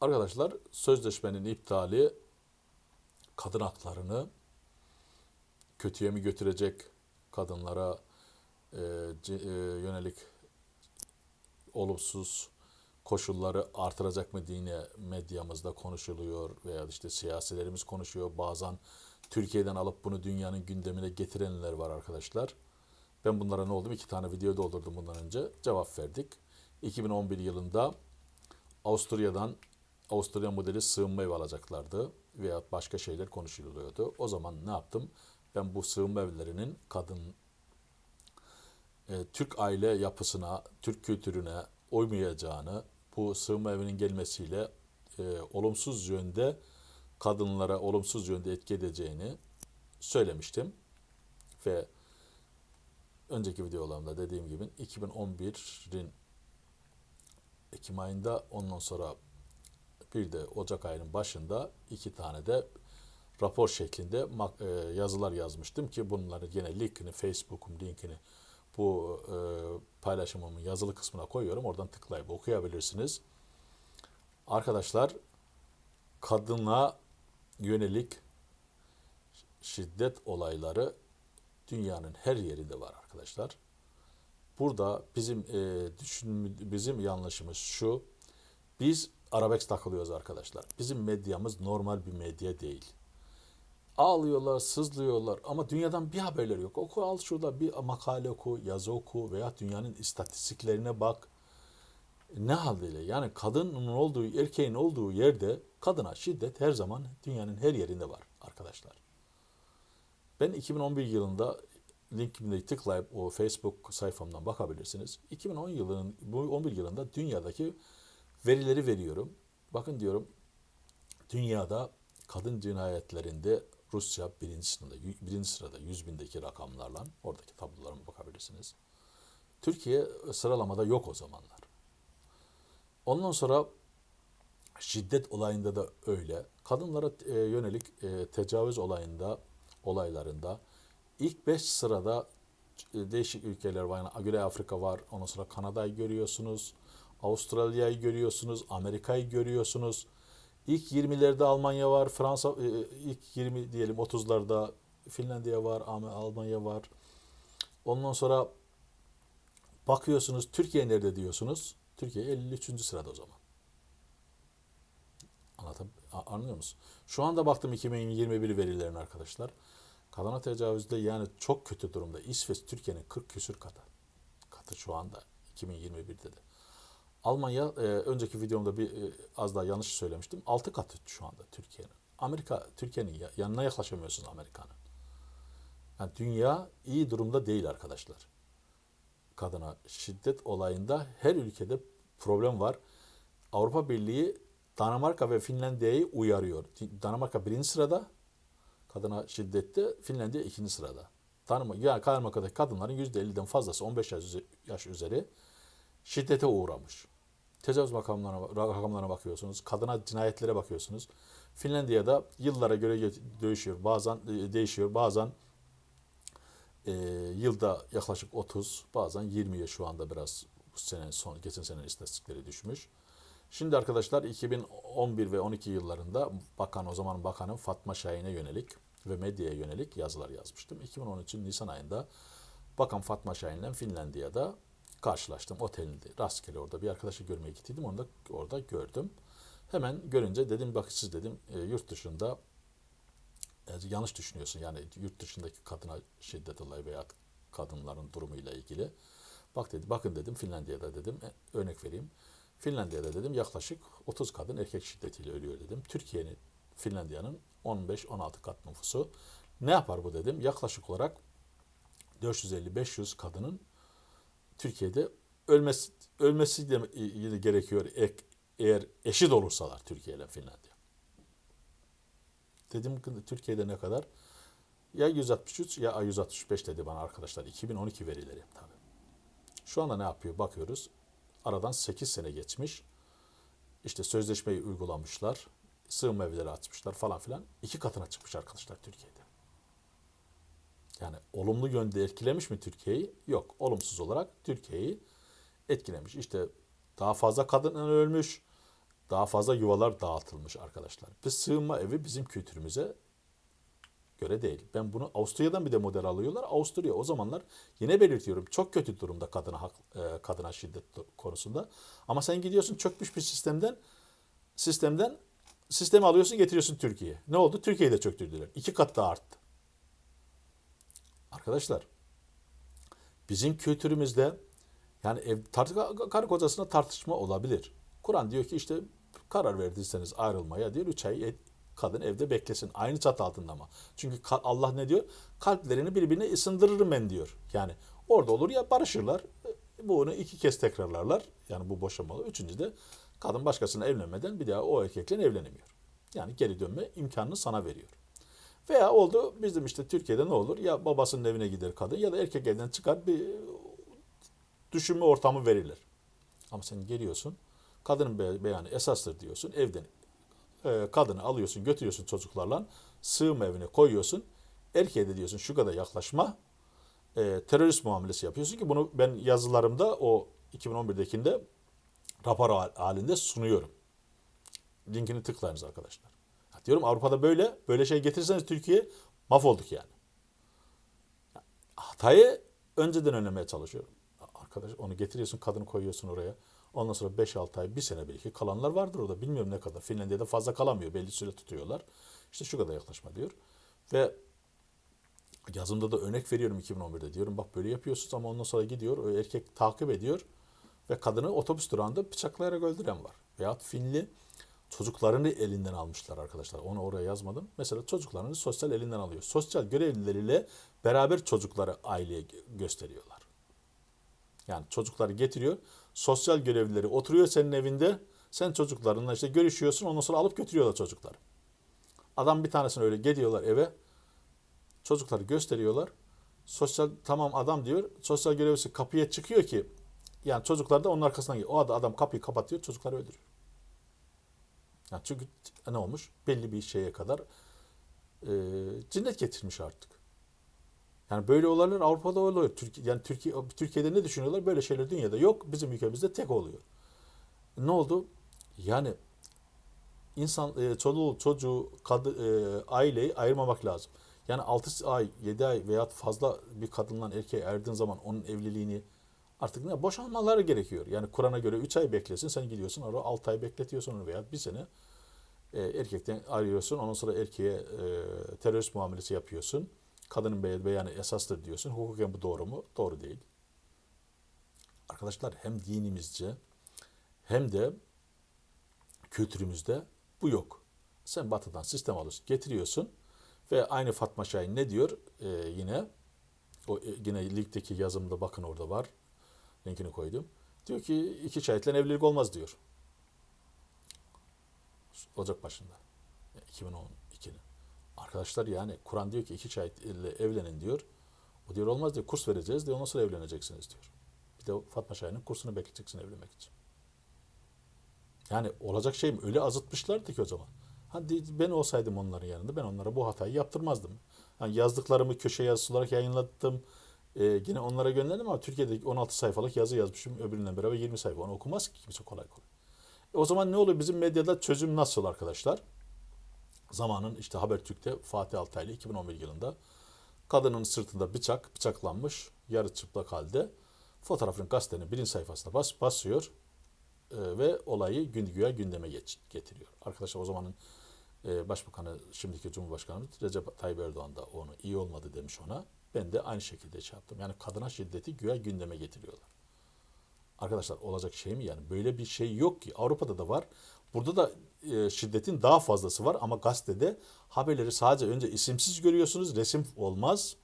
Arkadaşlar sözleşmenin iptali kadın haklarını kötüye mi götürecek? Kadınlara e, e, yönelik olumsuz koşulları artıracak mı dine medyamızda konuşuluyor veya işte siyasilerimiz konuşuyor. Bazen Türkiye'den alıp bunu dünyanın gündemine getirenler var arkadaşlar. Ben bunlara ne oldum? İki tane video doldurdum bundan önce. Cevap verdik. 2011 yılında Avusturya'dan Avusturya modeli sığınma evi alacaklardı veya başka şeyler konuşuluyordu. O zaman ne yaptım? Ben bu sığınma evlerinin kadın e, Türk aile yapısına, Türk kültürüne uymayacağını, bu sığınma evinin gelmesiyle e, olumsuz yönde kadınlara olumsuz yönde etki edeceğini söylemiştim. Ve önceki videolarımda dediğim gibi 2011'in Ekim ayında ondan sonra bir de Ocak ayının başında iki tane de rapor şeklinde e, yazılar yazmıştım ki bunları yine linkini, Facebook'um linkini bu e, paylaşımımın yazılı kısmına koyuyorum. Oradan tıklayıp okuyabilirsiniz. Arkadaşlar kadına yönelik şiddet olayları dünyanın her yerinde var arkadaşlar. Burada bizim e, düşün, bizim yanlışımız şu. Biz arabesk takılıyoruz arkadaşlar. Bizim medyamız normal bir medya değil. Ağlıyorlar, sızlıyorlar ama dünyadan bir haberleri yok. Oku al şurada bir makale oku, yazı oku veya dünyanın istatistiklerine bak. Ne haldeyle yani kadının olduğu, erkeğin olduğu yerde kadına şiddet her zaman dünyanın her yerinde var arkadaşlar. Ben 2011 yılında linkimde tıklayıp o Facebook sayfamdan bakabilirsiniz. 2010 yılının bu 11 yılında dünyadaki verileri veriyorum. Bakın diyorum dünyada kadın cinayetlerinde Rusya birinci sırada, birinci sırada 100 bindeki rakamlarla oradaki tablolarıma bakabilirsiniz. Türkiye sıralamada yok o zamanlar. Ondan sonra şiddet olayında da öyle. Kadınlara e, yönelik e, tecavüz olayında olaylarında ilk 5 sırada e, değişik ülkeler var. Yani Güney Afrika var. Ondan sonra Kanada'yı görüyorsunuz. Avustralya'yı görüyorsunuz. Amerika'yı görüyorsunuz. İlk 20'lerde Almanya var. Fransa e, ilk 20 diyelim 30'larda Finlandiya var. Almanya var. Ondan sonra bakıyorsunuz Türkiye nerede diyorsunuz? Türkiye 53. sırada o zaman. Anlatam a- anlıyor musun? Şu anda baktım 2021 verilerine arkadaşlar. Kadına tecavüzde yani çok kötü durumda. İsveç Türkiye'nin 40 küsür katı. Katı şu anda 2021'de de. Almanya e, önceki videomda bir e, az daha yanlış söylemiştim. 6 katı şu anda Türkiye'nin. Amerika Türkiye'nin ya- yanına yaklaşamıyorsunuz Amerika'nın. Yani dünya iyi durumda değil arkadaşlar. Kadına şiddet olayında her ülkede problem var. Avrupa Birliği Danimarka ve Finlandiya'yı uyarıyor. Danimarka birinci sırada kadına şiddette, Finlandiya ikinci sırada. Danimarka, yani Danimarka'daki kadınların %50'den fazlası 15 yaş yaş üzeri şiddete uğramış. Tecavüz rakamlarına, rakamlarına bakıyorsunuz. Kadına cinayetlere bakıyorsunuz. Finlandiya'da yıllara göre değişiyor. Bazen e, değişiyor. Bazen e, yılda yaklaşık 30, bazen 20'ye şu anda biraz bu sene son geçen sene istatistikleri düşmüş. Şimdi arkadaşlar 2011 ve 12 yıllarında bakan o zaman bakanın Fatma Şahin'e yönelik ve medyaya yönelik yazılar yazmıştım. 2013'ün Nisan ayında Bakan Fatma Şahin'le Finlandiya'da karşılaştım. Otelinde rastgele orada bir arkadaşı görmeye gittiydim. Onu da orada gördüm. Hemen görünce dedim bak siz dedim e, yurt dışında e, yanlış düşünüyorsun. Yani yurt dışındaki kadına şiddet olayı veya kadınların durumuyla ilgili. Bak dedi, bakın dedim Finlandiya'da dedim e, örnek vereyim. Finlandiya'da dedim yaklaşık 30 kadın erkek şiddetiyle ölüyor dedim. Türkiye'nin Finlandiya'nın 15-16 kat nüfusu. Ne yapar bu dedim? Yaklaşık olarak 450-500 kadının Türkiye'de ölmesi ölmesi de gerekiyor ek, eğer eşit olursalar Türkiye ile Finlandiya. Dedim ki Türkiye'de ne kadar? Ya 163 ya 165 dedi bana arkadaşlar. 2012 verileri tabii. Şu anda ne yapıyor? Bakıyoruz. Aradan 8 sene geçmiş. İşte sözleşmeyi uygulamışlar. Sığınma evleri açmışlar falan filan. iki katına çıkmış arkadaşlar Türkiye'de. Yani olumlu yönde etkilemiş mi Türkiye'yi? Yok. Olumsuz olarak Türkiye'yi etkilemiş. İşte daha fazla kadın ölmüş. Daha fazla yuvalar dağıtılmış arkadaşlar. Biz sığınma evi bizim kültürümüze göre değil. Ben bunu Avusturya'dan bir de model alıyorlar. Avusturya o zamanlar yine belirtiyorum çok kötü durumda kadına hak, e, kadına şiddet konusunda. Ama sen gidiyorsun çökmüş bir sistemden sistemden sistemi alıyorsun getiriyorsun Türkiye'ye. Ne oldu? Türkiye'yi de çöktürdüler. İki kat daha arttı. Arkadaşlar bizim kültürümüzde yani ev tart- karı kocasına tartışma olabilir. Kur'an diyor ki işte karar verdiyseniz ayrılmaya diyor üç ay kadın evde beklesin. Aynı çatı altında ama. Çünkü Allah ne diyor? Kalplerini birbirine ısındırırım ben diyor. Yani orada olur ya barışırlar. Bunu iki kez tekrarlarlar. Yani bu boşanmalı. Üçüncü de kadın başkasına evlenmeden bir daha o erkekle evlenemiyor. Yani geri dönme imkanını sana veriyor. Veya oldu bizim işte Türkiye'de ne olur? Ya babasının evine gider kadın ya da erkek evden çıkar bir düşünme ortamı verilir. Ama sen geliyorsun kadının be- beyanı esastır diyorsun evden e, kadını alıyorsun götürüyorsun çocuklarla sığınma evine koyuyorsun. Erkeğe de diyorsun şu kadar yaklaşma e, terörist muamelesi yapıyorsun ki bunu ben yazılarımda o 2011'dekinde rapor hal- halinde sunuyorum. Linkini tıklayınız arkadaşlar. Diyorum Avrupa'da böyle böyle şey getirirseniz Türkiye mahvolduk yani. Hatayı önceden önlemeye çalışıyorum. Arkadaş onu getiriyorsun kadını koyuyorsun oraya. Ondan sonra 5-6 ay, bir sene belki kalanlar vardır orada. Bilmiyorum ne kadar. Finlandiya'da fazla kalamıyor. Belli süre tutuyorlar. İşte şu kadar yaklaşma diyor. Ve yazımda da örnek veriyorum 2011'de diyorum. Bak böyle yapıyorsunuz ama ondan sonra gidiyor. O erkek takip ediyor. Ve kadını otobüs durağında bıçaklayarak öldüren var. Veyahut Finli çocuklarını elinden almışlar arkadaşlar. Onu oraya yazmadım. Mesela çocuklarını sosyal elinden alıyor. Sosyal görevlileriyle beraber çocukları aileye gö- gösteriyorlar. Yani çocukları getiriyor. Sosyal görevlileri oturuyor senin evinde. Sen çocuklarınla işte görüşüyorsun. Ondan sonra alıp götürüyorlar çocukları. Adam bir tanesini öyle geliyorlar eve. Çocukları gösteriyorlar. Sosyal tamam adam diyor. Sosyal görevlisi kapıya çıkıyor ki yani çocuklar da onun arkasından geliyor. O adam kapıyı kapatıyor. Çocukları öldürüyor. Yani çünkü ne olmuş? Belli bir şeye kadar e, cinnet getirmiş artık. Yani böyle olaylar Avrupa'da oluyor. Türkiye, yani Türkiye, Türkiye'de ne düşünüyorlar? Böyle şeyler dünyada yok. Bizim ülkemizde tek oluyor. Ne oldu? Yani insan e, çoluğu, çocuğu, kadı, e, aileyi ayırmamak lazım. Yani 6 ay, 7 ay veya fazla bir kadınla erkeğe erdiğin zaman onun evliliğini artık ne boşanmaları gerekiyor. Yani Kur'an'a göre 3 ay beklesin. Sen gidiyorsun orada 6 ay bekletiyorsun veya bir sene e, erkekten arıyorsun. Ondan sonra erkeğe e, terörist muamelesi yapıyorsun. Kadının be- beyanı esastır diyorsun. Hukuken bu doğru mu? Doğru değil. Arkadaşlar hem dinimizce hem de kültürümüzde bu yok. Sen batıdan sistem alıyorsun, getiriyorsun ve aynı Fatma Şahin ne diyor Ee, yine o e, yine ligdeki yazımda bakın orada var. Linkini koydum. Diyor ki iki şahitle evlilik olmaz diyor. Ocak başında. 2012'nin. Arkadaşlar yani Kur'an diyor ki iki şahit ile evlenin diyor. O diyor olmaz diyor kurs vereceğiz diyor ondan sonra evleneceksiniz diyor. Bir de Fatma Şahin'in kursunu bekleyeceksin evlenmek için. Yani olacak şey mi? Öyle azıtmışlardı ki o zaman. Hadi ben olsaydım onların yanında ben onlara bu hatayı yaptırmazdım. Yani yazdıklarımı köşe yazısı olarak yayınlattım. Ee, yine onlara gönderdim ama Türkiye'de 16 sayfalık yazı yazmışım. Öbüründen beraber 20 sayfa. Onu okumaz ki kimse kolay kolay. E o zaman ne oluyor? Bizim medyada çözüm nasıl arkadaşlar? Zamanın işte Habertürk'te Fatih Altaylı 2011 yılında kadının sırtında bıçak, bıçaklanmış, yarı çıplak halde fotoğrafın gazetenin birinci sayfasına bas, basıyor e, ve olayı gün güya gündeme geç- getiriyor. Arkadaşlar o zamanın e, başbakanı, şimdiki Cumhurbaşkanımız Recep Tayyip Erdoğan da onu iyi olmadı demiş ona. Ben de aynı şekilde şey. Yani kadına şiddeti güya gündeme getiriyorlar. Arkadaşlar olacak şey mi yani? Böyle bir şey yok ki. Avrupa'da da var. Burada da e, şiddetin daha fazlası var ama gazetede haberleri sadece önce isimsiz görüyorsunuz. Resim olmaz.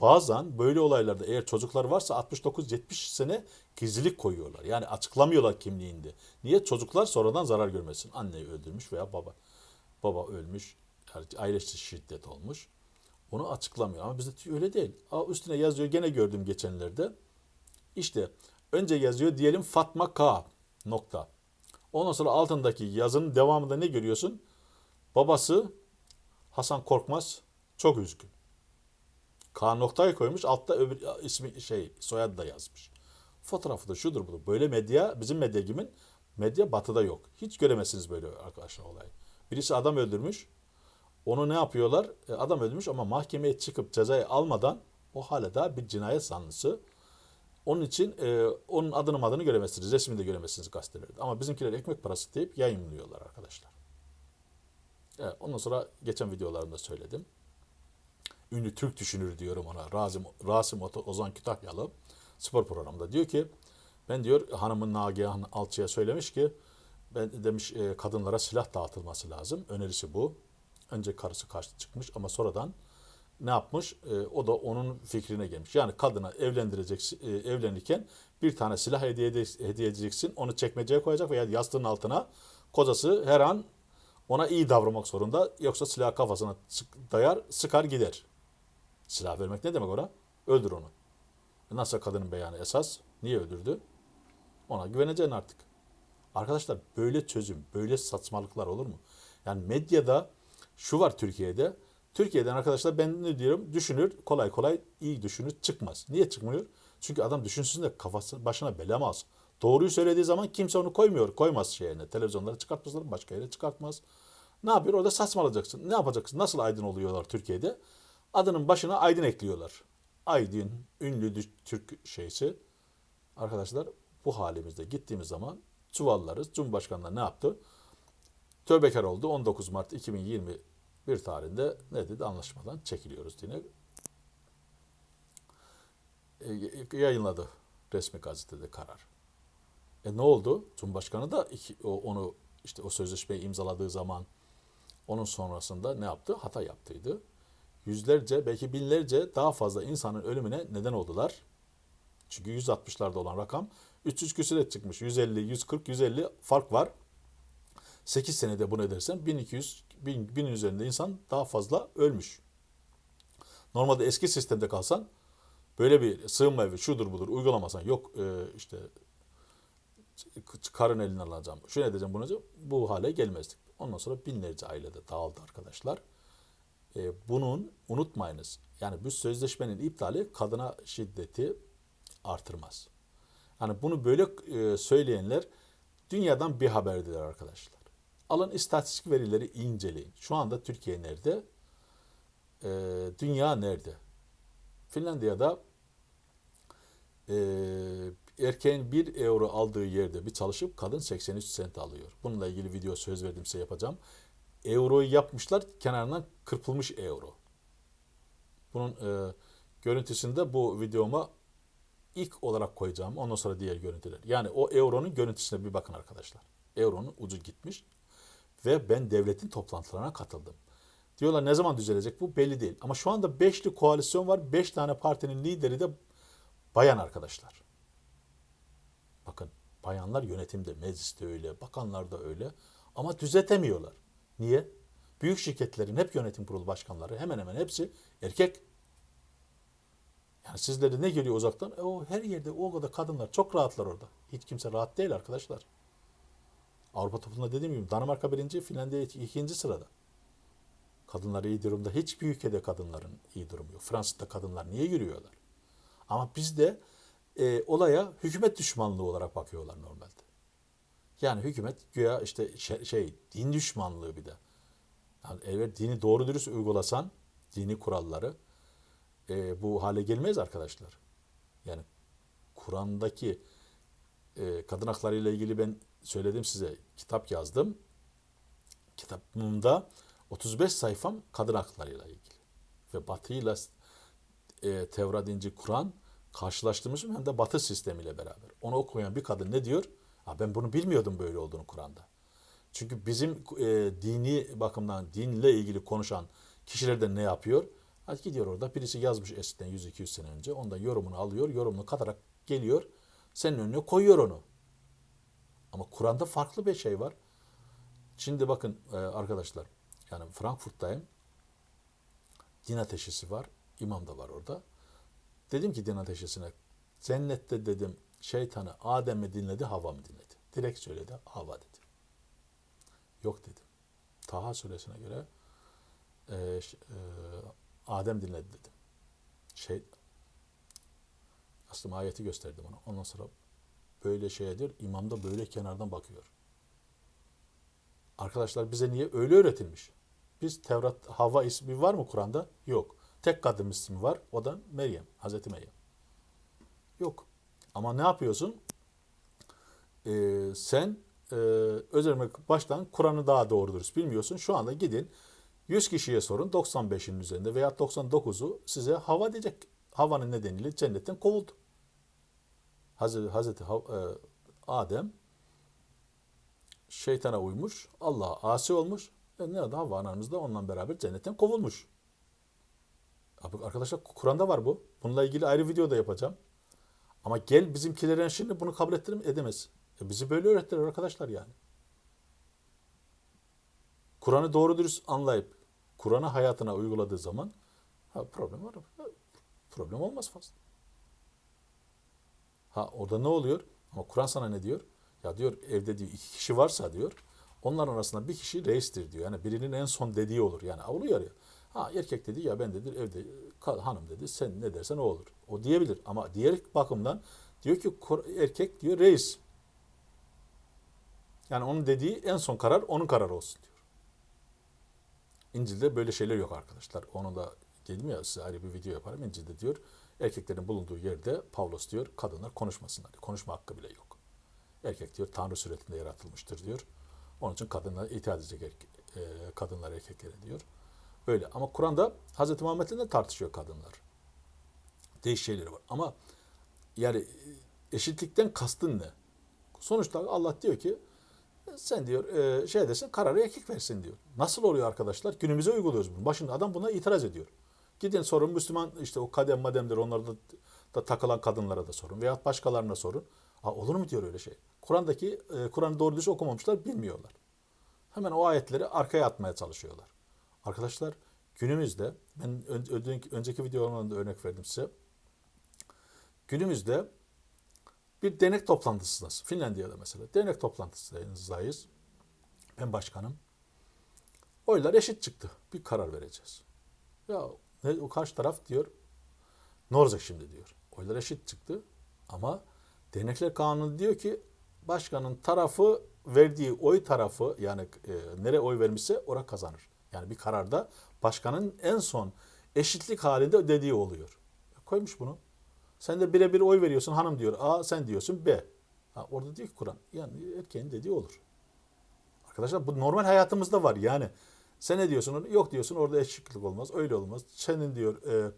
Bazen böyle olaylarda eğer çocuklar varsa 69-70 sene gizlilik koyuyorlar. Yani açıklamıyorlar kimliğinde. Niye? Çocuklar sonradan zarar görmesin. Anneyi öldürmüş veya baba. Baba ölmüş. Yani aile içi şiddet olmuş. Onu açıklamıyor. Ama bizde öyle değil. Aa, üstüne yazıyor. Gene gördüm geçenlerde. İşte önce yazıyor diyelim Fatma K. Nokta. Ondan sonra altındaki yazının devamında ne görüyorsun? Babası Hasan Korkmaz çok üzgün. K noktayı koymuş altta öbür ismi şey soyadı da yazmış. Fotoğrafı da şudur budur. Böyle medya bizim medya gibi Medya batıda yok. Hiç göremezsiniz böyle arkadaşlar olayı. Birisi adam öldürmüş. Onu ne yapıyorlar? E, Adam öldürmüş ama mahkemeye çıkıp cezayı almadan o hala da bir cinayet sanlısı. Onun için e, onun adını adını göremezsiniz. Resmini de göremezsiniz gazetelerde. Ama bizimkiler ekmek parası deyip yayınlıyorlar arkadaşlar. Evet, ondan sonra geçen videolarımda söyledim. Ünlü Türk düşünür diyorum ona. Rasim, Rasim Ozan Kütahyalı spor programında diyor ki ben diyor hanımın Nagihan Alçı'ya söylemiş ki ben demiş e, kadınlara silah dağıtılması lazım. Önerisi bu. Önce karısı karşı çıkmış ama sonradan ne yapmış? E, o da onun fikrine gelmiş. Yani kadına evlendireceksin, e, evlenirken bir tane silah hediye, hediye edeceksin. Onu çekmeceye koyacak veya yastığın altına kocası her an ona iyi davranmak zorunda. Yoksa silah kafasına dayar, sıkar gider. Silah vermek ne demek ora? Öldür onu. E Nasıl kadının beyanı esas? Niye öldürdü? Ona güveneceksin artık. Arkadaşlar böyle çözüm, böyle saçmalıklar olur mu? Yani medyada şu var Türkiye'de. Türkiye'den arkadaşlar ben ne diyorum? Düşünür, kolay kolay iyi düşünür, çıkmaz. Niye çıkmıyor? Çünkü adam düşünsün de kafası başına belamaz. Doğruyu söylediği zaman kimse onu koymuyor, koymaz şeyine. Televizyonlara çıkartmazlar, başka yere çıkartmaz. Ne yapıyor? Orada saçmalayacaksın. Ne yapacaksın? Nasıl aydın oluyorlar Türkiye'de? Adının başına aydın ekliyorlar. Aydın, ünlü Türk şeysi. Arkadaşlar bu halimizde gittiğimiz zaman çuvallarız. Cumhurbaşkanlığı ne yaptı? Tövbekar oldu. 19 Mart 2021 tarihinde ne dedi? Anlaşmadan çekiliyoruz yine. E, yayınladı resmi gazetede karar. E ne oldu? Cumhurbaşkanı da iki, o, onu işte o sözleşmeyi imzaladığı zaman onun sonrasında ne yaptı? Hata yaptıydı. Yüzlerce belki binlerce daha fazla insanın ölümüne neden oldular. Çünkü 160'larda olan rakam 300 küsüre çıkmış. 150, 140, 150 fark var. 8 senede bunu edersen 1200, 1000, 1000'in üzerinde insan daha fazla ölmüş. Normalde eski sistemde kalsan böyle bir sığınma evi şudur budur uygulamasan yok e, işte karın eline alacağım, şunu edeceğim bunu bu hale gelmezdik. Ondan sonra binlerce ailede dağıldı arkadaşlar. E, bunun unutmayınız. Yani bu sözleşmenin iptali kadına şiddeti artırmaz. Yani bunu böyle e, söyleyenler dünyadan bir haberdiler arkadaşlar. Alın istatistik verileri inceleyin. Şu anda Türkiye nerede? E, dünya nerede? Finlandiya'da e, erkeğin 1 euro aldığı yerde bir çalışıp kadın 83 sent alıyor. Bununla ilgili video söz verdim yapacağım. Euroyu yapmışlar kenarından kırpılmış euro. Bunun e, görüntüsünü de bu videoma ilk olarak koyacağım. Ondan sonra diğer görüntüler. Yani o euronun görüntüsüne bir bakın arkadaşlar. Euronun ucu gitmiş ve ben devletin toplantılarına katıldım. Diyorlar ne zaman düzelecek bu belli değil. Ama şu anda beşli koalisyon var. Beş tane partinin lideri de bayan arkadaşlar. Bakın bayanlar yönetimde, mecliste öyle, bakanlar da öyle. Ama düzeltemiyorlar. Niye? Büyük şirketlerin hep yönetim kurulu başkanları hemen hemen hepsi erkek. Yani sizlere ne geliyor uzaktan? E o her yerde o kadar kadınlar çok rahatlar orada. Hiç kimse rahat değil arkadaşlar. Avrupa topluluğunda dediğim gibi Danimarka birinci, Finlandiya ikinci sırada. Kadınlar iyi durumda. Hiçbir ülkede kadınların iyi durumu yok. Fransa'da kadınlar niye yürüyorlar? Ama bizde e, olaya hükümet düşmanlığı olarak bakıyorlar normalde. Yani hükümet güya işte şey, şey din düşmanlığı bir de. Yani eğer dini doğru dürüst uygulasan dini kuralları e, bu hale gelmez arkadaşlar. Yani Kur'an'daki e, kadın hakları ile ilgili ben söyledim size kitap yazdım. Kitabımda 35 sayfam kadın haklarıyla ilgili. Ve Batı ile e, Tevrat, İncil, Kur'an karşılaştırmışım hem de Batı sistemiyle beraber. Onu okuyan bir kadın ne diyor? Ha, ben bunu bilmiyordum böyle olduğunu Kur'an'da. Çünkü bizim e, dini bakımdan dinle ilgili konuşan kişiler de ne yapıyor? Hadi gidiyor orada birisi yazmış eskiden 100-200 sene önce. Ondan yorumunu alıyor, yorumunu katarak geliyor. Senin önüne koyuyor onu. Ama Kur'an'da farklı bir şey var. Şimdi bakın e, arkadaşlar. Yani Frankfurt'tayım. Din ateşisi var. İmam da var orada. Dedim ki din ateşisine cennette dedim şeytanı Adem mi dinledi Havva mı dinledi? Direkt söyledi Havva dedi. Yok dedim. Taha suresine göre e, e, Adem dinledi dedim. Şey aslında ayeti gösterdim ona. Ondan sonra böyle şeye diyor. İmam da böyle kenardan bakıyor. Arkadaşlar bize niye öyle öğretilmiş? Biz Tevrat Havva ismi var mı Kur'an'da? Yok. Tek kadın ismi var. O da Meryem. Hazreti Meryem. Yok. Ama ne yapıyorsun? Ee, sen e, özellikle baştan Kur'an'ı daha doğru dürüst bilmiyorsun. Şu anda gidin 100 kişiye sorun 95'inin üzerinde veya 99'u size hava diyecek. Havanın nedeniyle cennetten kovuldu. Hazreti, Hazreti e, Adem şeytana uymuş, Allah'a asi olmuş. E ne oldu? Havva anamız da onunla beraber cennetten kovulmuş. Abi Arkadaşlar Kur'an'da var bu. Bununla ilgili ayrı video da yapacağım. Ama gel bizimkilerin şimdi bunu kabul ettirim edemez. E bizi böyle öğrettiler arkadaşlar yani. Kur'an'ı doğru dürüst anlayıp Kur'an'ı hayatına uyguladığı zaman ha, problem var. Problem olmaz fazla. Ha orada ne oluyor? Ama Kur'an sana ne diyor? Ya diyor evde diyor iki kişi varsa diyor onların arasında bir kişi reistir diyor. Yani birinin en son dediği olur. Yani oluyor ya. Ha erkek dedi ya ben dedi evde kal- hanım dedi sen ne dersen o olur. O diyebilir ama diğer bakımdan diyor ki erkek diyor reis. Yani onun dediği en son karar onun kararı olsun diyor. İncil'de böyle şeyler yok arkadaşlar. Onu da dedim ya size ayrı bir video yaparım. İncil'de diyor erkeklerin bulunduğu yerde Pavlos diyor kadınlar konuşmasınlar. Konuşma hakkı bile yok. Erkek diyor Tanrı suretinde yaratılmıştır diyor. Onun için kadınlar itaat edecek erke- e, kadınlar erkeklere diyor. Öyle ama Kur'an'da Hz. Muhammed'le de tartışıyor kadınlar. Değişik şeyleri var. Ama yani e, eşitlikten kastın ne? Sonuçta Allah diyor ki sen diyor e, şey desin kararı erkek versin diyor. Nasıl oluyor arkadaşlar? Günümüze uyguluyoruz bunu. Başında adam buna itiraz ediyor. Gidin sorun Müslüman işte o kadem mademdir onlarda da, takılan kadınlara da sorun. Veya başkalarına sorun. Aa, olur mu diyor öyle şey. Kur'an'daki e, Kur'an'ı doğru düz okumamışlar bilmiyorlar. Hemen o ayetleri arkaya atmaya çalışıyorlar. Arkadaşlar günümüzde ben ön- önceki, videolarımda da örnek verdim size. Günümüzde bir denek toplantısındayız. Finlandiya'da mesela. Denek toplantısındayız. Ben başkanım. Oylar eşit çıktı. Bir karar vereceğiz. Ya ne, o karşı taraf diyor ne olacak şimdi diyor. Oylar eşit çıktı ama denekler kanunu diyor ki başkanın tarafı verdiği oy tarafı yani e, nereye oy vermişse ora kazanır. Yani bir kararda başkanın en son eşitlik halinde dediği oluyor. Koymuş bunu. Sen de birebir oy veriyorsun hanım diyor A sen diyorsun B. Ha, orada diyor ki Kur'an yani erkeğin dediği olur. Arkadaşlar bu normal hayatımızda var yani. Sen ne diyorsun? Yok diyorsun orada eşitlik olmaz. Öyle olmaz. Senin diyor e,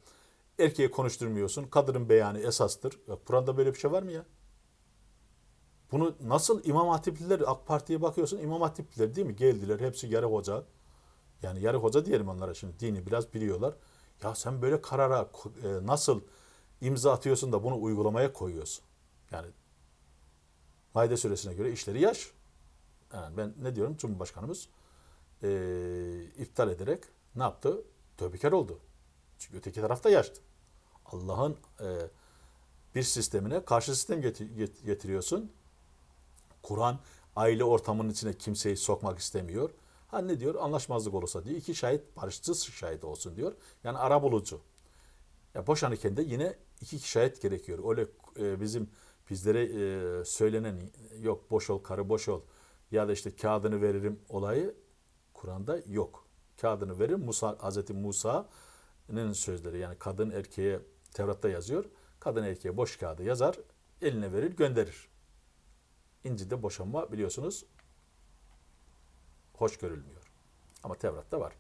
erkeği konuşturmuyorsun. Kadının beyanı esastır. Ya, Kur'an'da böyle bir şey var mı ya? Bunu nasıl İmam Hatipliler AK Parti'ye bakıyorsun İmam Hatipliler değil mi? Geldiler hepsi yarı hoca. Yani yarı hoca diyelim onlara şimdi dini biraz biliyorlar. Ya sen böyle karara e, nasıl imza atıyorsun da bunu uygulamaya koyuyorsun? Yani Maide suresine göre işleri yaş. Yani ben ne diyorum? Cumhurbaşkanımız e, iptal ederek ne yaptı? Tövbekar oldu. Çünkü öteki tarafta yaşlı. Allah'ın e, bir sistemine karşı sistem geti- get- getiriyorsun. Kur'an aile ortamının içine kimseyi sokmak istemiyor. Ha ne diyor? Anlaşmazlık olursa diyor. iki şahit barışçı şahit olsun diyor. Yani ara bulucu. Ya boşanırken de yine iki şahit gerekiyor. Öyle e, bizim bizlere e, söylenen yok boş ol karı boş ol ya da işte kağıdını veririm olayı Kur'an'da yok. Kağıdını verir Musa Hazreti Musa'nın sözleri yani kadın erkeğe Tevrat'ta yazıyor. Kadın erkeğe boş kağıdı yazar, eline verir, gönderir. İncil'de boşanma biliyorsunuz hoş görülmüyor. Ama Tevrat'ta var.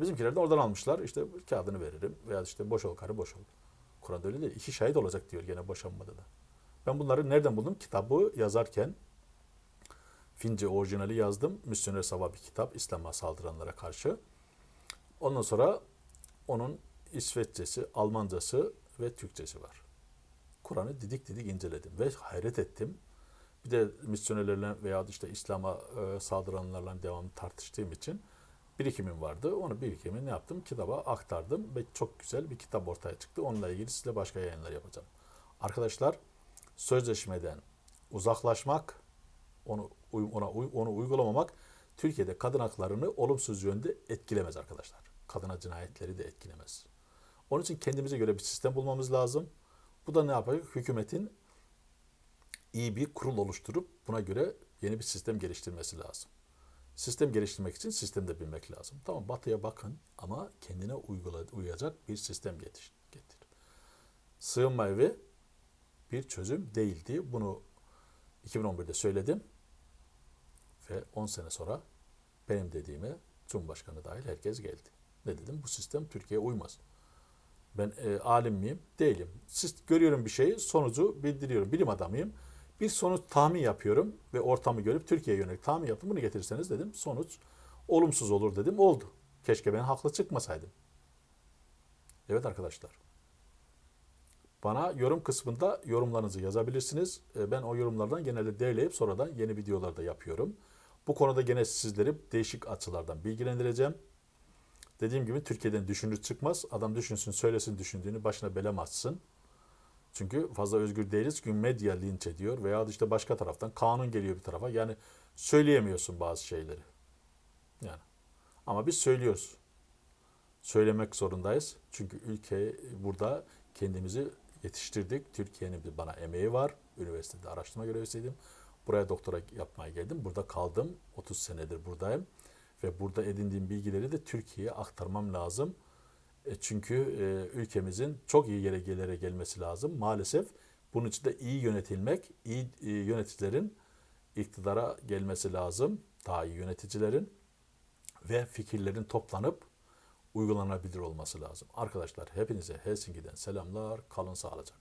Bizimkiler de oradan almışlar. İşte kağıdını veririm veya işte boş ol karı boş ol. Kur'an'da öyle değil. İki şahit olacak diyor gene boşanmada da. Ben bunları nereden buldum? Kitabı yazarken Fince orijinali yazdım. Misyoner Sava bir kitap İslam'a saldıranlara karşı. Ondan sonra onun İsveççesi, Almancası ve Türkçesi var. Kur'an'ı didik didik inceledim ve hayret ettim. Bir de misyonerlerle veya işte İslam'a e, saldıranlarla devamlı tartıştığım için birikimim vardı. Onu birikimi ne yaptım? Kitaba aktardım ve çok güzel bir kitap ortaya çıktı. Onunla ilgili size başka yayınlar yapacağım. Arkadaşlar sözleşmeden uzaklaşmak, onu ona onu uygulamamak Türkiye'de kadın haklarını olumsuz yönde etkilemez arkadaşlar. Kadına cinayetleri de etkilemez. Onun için kendimize göre bir sistem bulmamız lazım. Bu da ne yapacak? Hükümetin iyi bir kurul oluşturup buna göre yeni bir sistem geliştirmesi lazım. Sistem geliştirmek için sistem de bilmek lazım. Tamam batıya bakın ama kendine uygula, uyacak bir sistem getir. getir. Sığınma evi bir çözüm değildi. Bunu 2011'de söyledim ve 10 sene sonra benim dediğime Cumhurbaşkanı dahil herkes geldi. Ne dedim? Bu sistem Türkiye'ye uymaz. Ben e, alim miyim? Değilim. Siz görüyorum bir şeyi, sonucu bildiriyorum. Bilim adamıyım. Bir sonuç tahmin yapıyorum ve ortamı görüp Türkiye'ye yönelik tahmin yaptım. Bunu getirirseniz dedim. Sonuç olumsuz olur dedim. Oldu. Keşke ben haklı çıkmasaydım. Evet arkadaşlar. Bana yorum kısmında yorumlarınızı yazabilirsiniz. E, Ben o yorumlardan genelde derleyip sonradan yeni videolarda yapıyorum. Bu konuda gene sizleri değişik açılardan bilgilendireceğim. Dediğim gibi Türkiye'den düşünür çıkmaz. Adam düşünsün, söylesin düşündüğünü, başına belem açsın. Çünkü fazla özgür değiliz. Çünkü medya linç ediyor veya işte başka taraftan kanun geliyor bir tarafa. Yani söyleyemiyorsun bazı şeyleri. Yani. Ama biz söylüyoruz. Söylemek zorundayız. Çünkü ülke burada kendimizi yetiştirdik. Türkiye'nin bana emeği var. Üniversitede araştırma görevlisiydim. Buraya doktora yapmaya geldim. Burada kaldım. 30 senedir buradayım. Ve burada edindiğim bilgileri de Türkiye'ye aktarmam lazım. E, Çünkü e, ülkemizin çok iyi yere gelere gelmesi lazım. Maalesef bunun için de iyi yönetilmek, iyi e, yöneticilerin iktidara gelmesi lazım. Daha iyi yöneticilerin ve fikirlerin toplanıp uygulanabilir olması lazım. Arkadaşlar hepinize Helsinki'den selamlar. Kalın sağlıcakla.